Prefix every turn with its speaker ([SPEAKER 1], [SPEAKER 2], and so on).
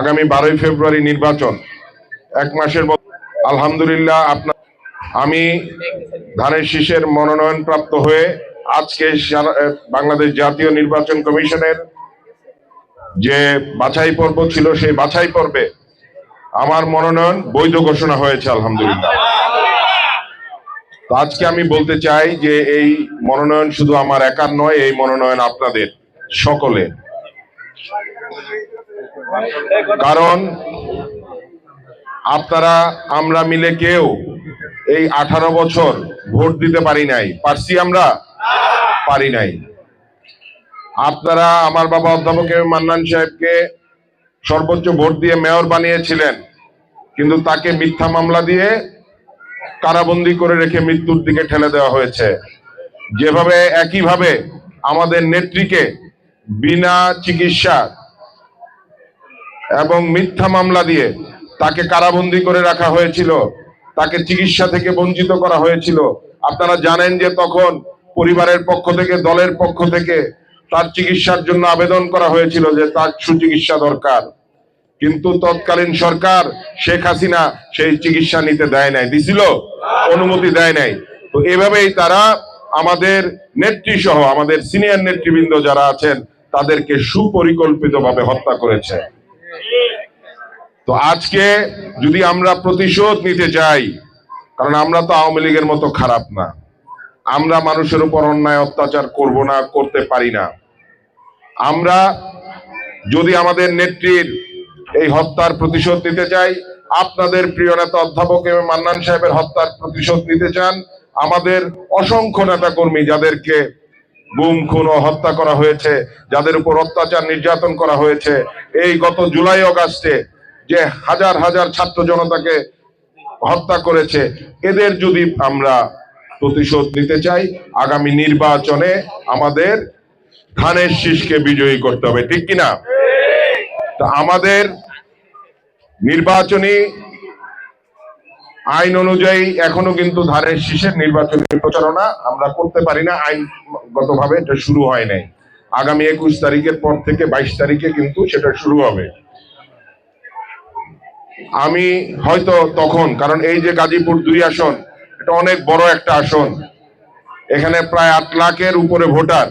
[SPEAKER 1] আগামী বারোই ফেব্রুয়ারি নির্বাচন। এক মাসের আলহামদুলিল্লাহ, আপনার আমি ধানের শীষের মনোনয়ন প্রাপ্ত হয়ে আজকে বাংলাদেশ জাতীয় নির্বাচন কমিশনের যে বাছাই পর্ব ছিল, সেই বাছাই পর্বে আমার মনোনয়ন বৈধ ঘোষণা হয়েছে, আলহামদুলিল্লাহ। আজকে আমি বলতে চাই যে এই মনোনয়ন শুধু আমার একার নয়, এই মনোনয়ন আপনাদের সকলের। কারণ আপনারা, আমরা মিলে কেউ এই আঠারো বছর ভোট দিতে পারি নাই। পারছি আমরা? পারি নাই। আপনারা আমার বাবা অধ্যাপক মান্নান সাহেবকে সর্বোচ্চ ভোট দিয়ে মেয়র বানিয়েছিলেন, কিন্তু তাকে মিথ্যা মামলা দিয়ে কারাবন্দি করে রেখে মৃত্যুর দিকে ঠেলে দেওয়া হয়েছে। যেভাবে, একইভাবে আমাদের নেত্রীকে বিনা চিকিৎসা এবং মিথ্যা মামলা দিয়ে তাকে কারাবন্দি করে রাখা হয়েছিল, তাকে চিকিৎসা থেকে বঞ্চিত করা হয়েছিল। আপনারা জানেন যে তখন পরিবারের পক্ষ থেকে, দলের পক্ষ থেকে তার চিকিৎসার জন্য আবেদন করা হয়েছিল যে তার সুচিকিৎসা দরকার। কিন্তু তৎকালীন সরকার শেখ হাসিনা সেই চিকিৎসা নিতে দেয় নাই, দিছিল, অনুমতি দেয় নাই। তো এভাবেই তারা আমাদের নেত্রী সহ আমাদের সিনিয়র নেতৃবৃন্দ যারা আছেন তাদেরকে সুপরিকল্পিতভাবে হত্যা করেছে। তো আজকে যদি আমরা প্রতিশোধ নিতে চাই, কারণ আমরা তো আওয়ামী লীগের মতো খারাপ না, আমরা মানুষের উপর অন্যায় অত্যাচার করব না, করতে পারি না। আমরা যদি আমাদের নেত্রীর এই হত্যার প্রতিশোধ নিতে চাই, আপনাদের প্রিয় নেতা অধ্যাপক এম মান্নান সাহেবের হত্যার প্রতিশোধ নিতে চান, আমাদের অসংখ্য নেতা কর্মী যাদেরকে গুম, খুন ও হত্যা করা হয়েছে, যাদের উপর অত্যাচার নির্যাতন করা হয়েছে। এই গত জুলাই, অগাস্টে যে হাজার হাজার ছাত্র জনতাকে হত্যা করেছে, এদের যদি আমরা প্রতিশোধ নিতে চাই, আগামী নির্বাচনে আমাদের ধানের শীষকে বিজয়ী করতে হবে, ঠিক কিনা? তা আমাদের নির্বাচনী আইন অনুযায়ী এখনও কিন্তু ধানের শীষের নির্বাচনী প্রচারণা আমরা করতে পারি না, আইনগতভাবে এটা শুরু হয় নাই। আগামী একুশ তারিখের পর থেকে বাইশ তারিখে কিন্তু সেটা শুরু হবে। আমি হয়তো তখন, কারণ এই যে গাজীপুর দুই আসন, এটা অনেক বড় একটা আসন। এখানে প্রায় আট লাখের উপরে ভোটার।